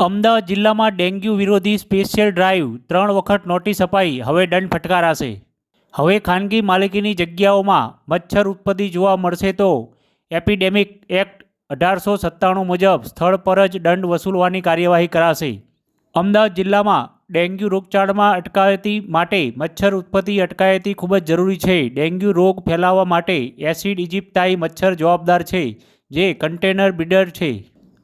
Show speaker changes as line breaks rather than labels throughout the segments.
અમદાવાદ જિલ્લામાં ડેન્ગ્યુ વિરોધી special drive ત્રણ વખત નોટિસ અપાઈ. હવે દંડ ફટકારાશે. હવે ખાનગી માલિકીની જગ્યાઓમાં મચ્છર ઉત્પત્તિ જોવા મળશે તો એપિડેમિક એક્ટ અઢારસો સત્તાણું મુજબ સ્થળ પર જ દંડ વસૂલવાની કાર્યવાહી કરાશે. અમદાવાદ જિલ્લામાં ડેન્ગ્યુ રોગચાળમાં અટકાયતી માટે મચ્છર ઉત્પત્તિ અટકાયતી ખૂબ જ જરૂરી છે. ડેન્ગ્યુ રોગ ફેલાવવા માટે એસિડ ઇજિપ્તાઈ મચ્છર જવાબદાર છે, જે કન્ટેનર બિડર છે.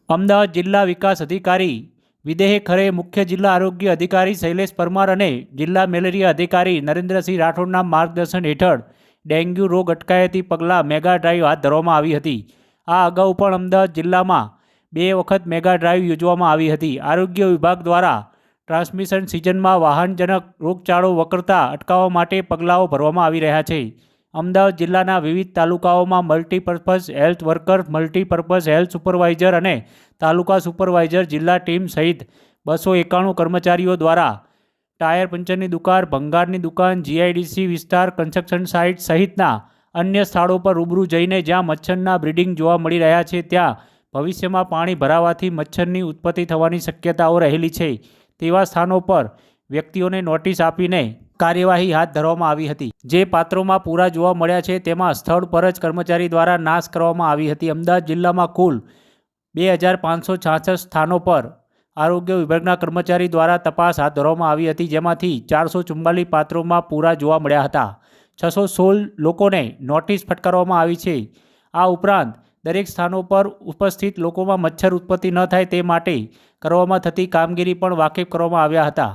અમદાવાદ જિલ્લા વિકાસ અધિકારી, વિદેહે ખરે મુખ્ય જિલ્લા આરોગ્ય અધિકારી શૈલેષ પરમાર અને જિલ્લા મેલેરિયા અધિકારી નરેન્દ્રસિંહ રાઠોડના માર્ગદર્શન હેઠળ ડેન્ગ્યુ રોગ અટકાયતી પગલાં મેગા ડ્રાઈવ હાથ ધરવામાં આવી હતી. આ અગાઉ પણ અમદાવાદ જિલ્લામાં બે વખત મેગા ડ્રાઈવ યોજવામાં આવી હતી. આરોગ્ય વિભાગ દ્વારા ટ્રાન્સમિશન સિઝનમાં વાહનજનક રોગચાળો વકરતા અટકાવવા માટે પગલાઓ ભરવામાં આવી રહ્યા છે. અમદાવાદ જિલ્લાના વિવિધ તાલુકાઓમાં multipurpose health worker multipurpose health supervisor અને તાલુકા સુપરવાઇઝર જિલ્લા ટીમ સહિત બસો એકાણું કર્મચારીઓ દ્વારા ટાયર પંચરની દુકાન, ભંગારની દુકાન જીઆઈડીસી વિસ્તાર કન્સ્ટ્રક્શન સાઇટ સહિતના અન્ય સ્થળો પર રૂબરૂ જઈને જ્યાં મચ્છરના બ્રીડિંગ જોવા મળી રહ્યા છે, ત્યાં ભવિષ્યમાં પાણી ભરાવાથી મચ્છરની ઉત્પત્તિ થવાની શક્યતાઓ રહેલી છે. તેવા સ્થાનો પર વ્યક્તિઓને નોટિસ આપીને કાર્યવાહી હાથ ધરવામાં આવી હતી. જે પાત્રોમાં પૂરા જોવા મળ્યા છે, તેમાં સ્થળ પર જ કર્મચારી દ્વારા નાશ કરવામાં આવી હતી. અમદાવાદ જિલ્લામાં કુલ બે હજાર પાંચસો છાસઠ સ્થાનો પર આરોગ્ય વિભાગના કર્મચારી દ્વારા તપાસ હાથ ધરવામાં આવી હતી, જેમાંથી ચારસો ચુમ્માલીસ પાત્રોમાં પૂરા જોવા મળ્યા હતા. છસો સોળ લોકોને નોટિસ ફટકારવામાં આવી છે. આ ઉપરાંત, દરેક સ્થાનો પર ઉપસ્થિત લોકોમાં મચ્છર ઉત્પત્તિ ન થાય તે માટે કરવામાં થતી કામગીરી પણ વાકેફ કરવામાં આવ્યા હતા.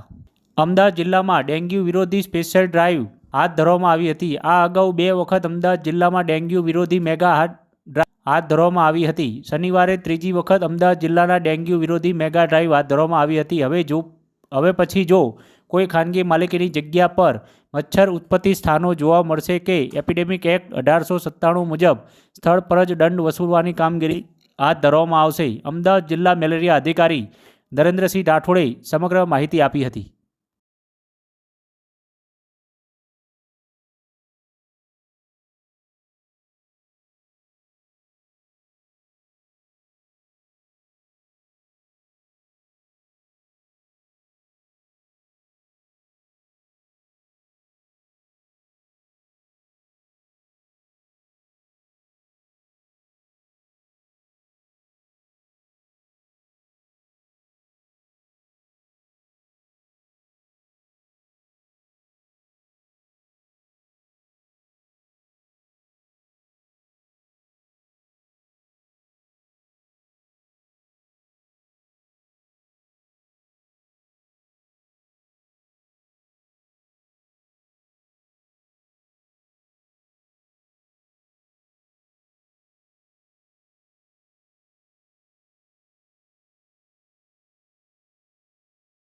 અમદાવાદ જિલ્લામાં ડેન્ગ્યુ વિરોધી સ્પેશિયલ ડ્રાઈવ હાથ ધરવામાં આવી હતી. આ અગાઉ બે વખત અમદાવાદ જિલ્લામાં ડેન્ગ્યુ વિરોધી મેગા હાથ ધરવામાં આવી હતી. શનિવારે ત્રીજી વખત અમદાવાદ જિલ્લાના ડેન્ગ્યુ વિરોધી મેગા ડ્રાઈવ હાથ ધરવામાં આવી હતી. હવે જો, હવે પછી જો કોઈ ખાનગી માલિકીની જગ્યા પર મચ્છર ઉત્પત્તિ સ્થાનો જોવા મળશે કે એપિડેમિક એક્ટ અઢારસો સત્તાણું મુજબ સ્થળ પર જ દંડ વસૂલવાની કામગીરી હાથ ધરવામાં આવશે. અમદાવાદ જિલ્લા મેલેરિયા અધિકારી નરેન્દ્રસિંહ રાઠોડે સમગ્ર માહિતી આપી હતી.